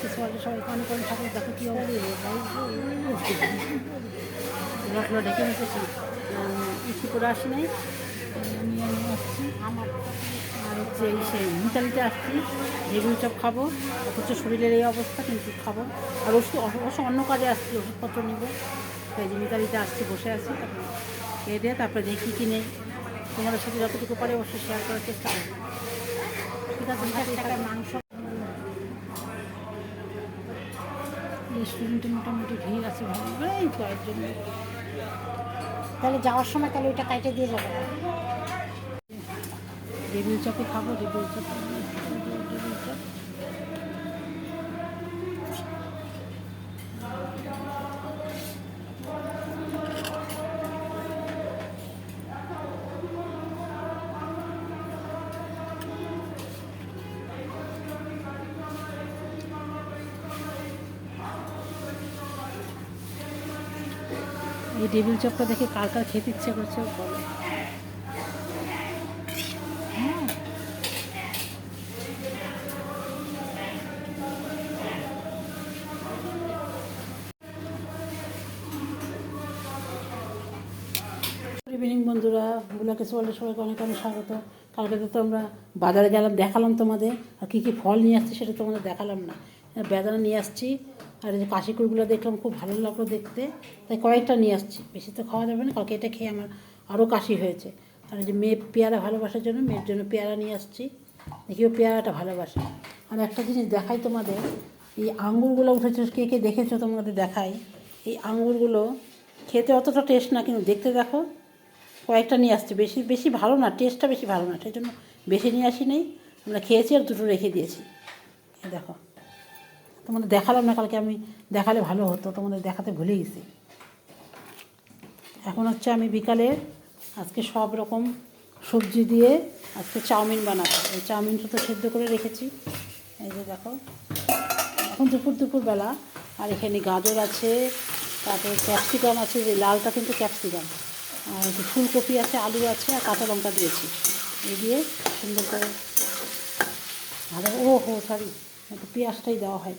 বুলাকে সোয়ালে সবাই অনেক অনেক ঠাকুর দেখো কী হবে ঢেকে রেখেছি। ইসি করে আসি নাই। নিয়ে নিয়ে আসছি। আমার আর হচ্ছে এই সেই মিতালিতে আসছি। বেগুন চপ খাব। অথচ শরীরের এই অবস্থা, কিন্তু খাব। আর ওষুধ, অবশ্য অন্য কাজে আসছি, ওষুধপত্র নিব। তাই যে মিতালিতে আসছি, বসে আছি। তারপরে খেয়ে দিয়ে তারপরে দেখি কি নেই। তোমাদের সাথে যতটুকু পারে অবশ্যই শেয়ার করার চেষ্টা করব। ঠিক আছে মাংস রেস্টুরেন্টে মোটামুটি ভিড় আছে ভালো এই কয়েকজন। তাহলে যাওয়ার সময় তাহলে ওইটা কাইটে দিয়ে যাবে রেবিল চপে খাব রেবিল চপ এই টেবিল চপটা দেখে কার কার খেতে ইচ্ছে করছে বলো। হ্যাঁ। ইভিনিং বন্ধুরা। বুলাকে সোয়ালে সবাইকে অনেক অনেক স্বাগত। কালকে তো আমরা বাজারে গেলাম, দেখালাম তোমাদের। আর কী কী ফল নিয়ে আসছি সেটা তোমাদের দেখালাম না। বেদানা নিয়ে আসছি। আর এই যে কাশি কাশিকুড়গুলো দেখলাম, খুব ভালো লাগল দেখতে। তাই কয়েকটা নিয়ে আসছি। বেশি তো খাওয়া যাবে না, কালকে এটা খেয়ে আমার আরও কাশি হয়েছে। আর যে মেয়ে পেয়ারা ভালোবাসার জন্য, মেয়ের জন্য পেয়ারা নিয়ে আসছি। দেখিও পেয়ারাটা ভালোবাসে। আর একটা জিনিস দেখাই তোমাদের, এই আঙ্গুরগুলো উঠেছে, কে কে দেখেছ তোমাদের দেখাই। এই আঙ্গুরগুলো খেতে অতটা টেস্ট না, কিন্তু দেখতে দেখো, কয়েকটা নিয়ে আসছি। বেশি বেশি ভালো না টেস্টটা বেশি ভালো না, সেই জন্য বেশি নিয়ে আসি নেই। আমরা খেয়েছি আর দুটো রেখে দিয়েছি। দেখো। তোমাদের দেখালাম না, কালকে আমি দেখালে ভালো হতো, তোমাদের দেখাতে ভুলে গেছি। এখন হচ্ছে আমি বিকালে আজকে সব রকম সবজি দিয়ে আজকে চাউমিন বানাবো। এই চাউমিনটা তো সেদ্ধ করে রেখেছি। এই যে দেখো, এখন দুপুর দুপুর বেলা, আর এখানে গাজর আছে, তারপরে ক্যাপসিকাম আছে যে লালটা কিন্তু ক্যাপসিকাম। আর ফুলকপি আছে, আলু আছে, আর কাঁচা লঙ্কা দিয়েছি। এই দিয়ে সুন্দর করে ভালো ও হো সরি একটু পেঁয়াজটাই দেওয়া হয়।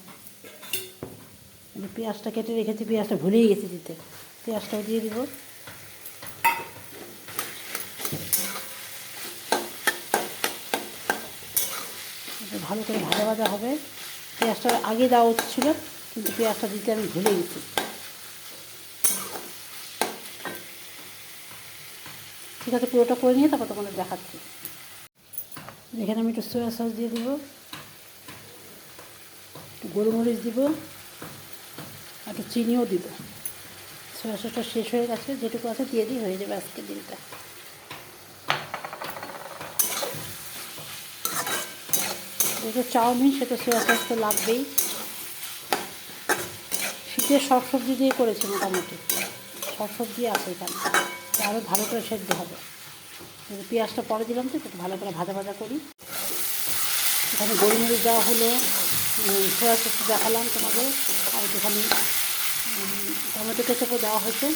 পেঁয়াজটা কেটে রেখেছি, পেঁয়াজটা ভুলেই গেছি দিতে। পেঁয়াজটাও দিয়ে দিব। ভালো করে ভাজা ভাজা হবে। পেঁয়াজটা আগে দেওয়া উচিত ছিল, কিন্তু পেঁয়াজটা দিতে আমি ভুলে গেছি। ঠিক আছে, পুরোটা করে নিয়ে তারপর তোমাদের দেখাচ্ছি। এখানে আমি একটু সোয়া সস দিয়ে দেবো। একটু গোলমরিচ দিব। একটু চিনিও দিব। সোয়া সসটা শেষ হয়ে গেছে, যেটুকু আছে দিয়ে দিই, হয়ে যাবে আজকের দিনটা। যেহেতু চাউমিন, সেটা সোয়া সস তো লাগবেই। শীতের সব সবজি দিয়ে করেছি মোটামুটি। সব সবজি আছে এখানে। আরও ভালো করে সেদ্ধ হবে। পেঁয়াজটা পরে দিলাম তো, একটু ভালো করে ভাজা ভাজা করি। এখানে গোলমরিচ দেওয়া হলো। সোয়া সস দেখালাম তোমাদের। আর একটুখানি টমেটো কেচাপও দেওয়া হয়েছে।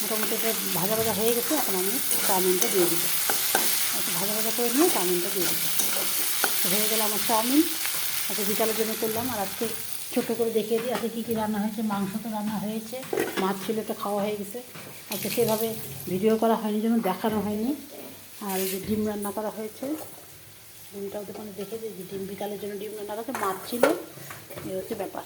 মোটামুটি এটা ভাজা ভাজা হয়ে গেছে, এখন আমি চাউমিনটা দিয়ে দিব। একটু ভাজা ভাজা করে নিয়ে চাউমিনটা দিয়ে দিব। হয়ে গেল আমার চাউমিন। আজকে বিকালের জন্য করলাম, আর আজকে ছোটো করে দেখিয়ে দিই, আজকে কী কী রান্না হয়েছে, মাংস তো রান্না হয়েছে, মাছ ছিল তো খাওয়া হয়ে গেছে। আজকে সেভাবে ভিডিও করা হয়নি জন্য দেখানো হয়নি। আর যে ডিম রান্না করা হয়েছে, ডিমটাও দোকানে দেখে দিই যে ডিম বিকালের জন্য ডিম রান্না করেছে মাছ ছিল এই হচ্ছে ব্যাপার।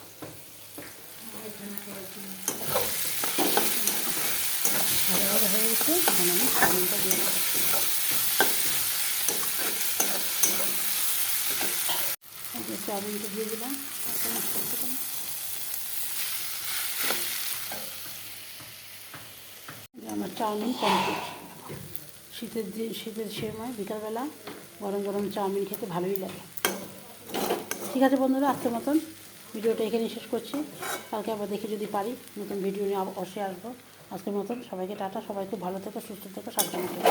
আমার চাউমিন কমপ্লিট শীতের দিন শীতের সময়, বিকালবেলা গরম গরম চাউমিন খেতে ভালোই লাগে। ঠিক আছে বন্ধুরা, আজকের মতন ভিডিওটা এখানে শেষ করছি। কালকে আবার দেখি যদি পারি, নতুন ভিডিও নিয়ে অবশ্যই আসব। আজকের মতন সবাইকে টাটা, সবাই খুব ভালো থেকো, সুস্থ থেকো, সাবধানে থেকো।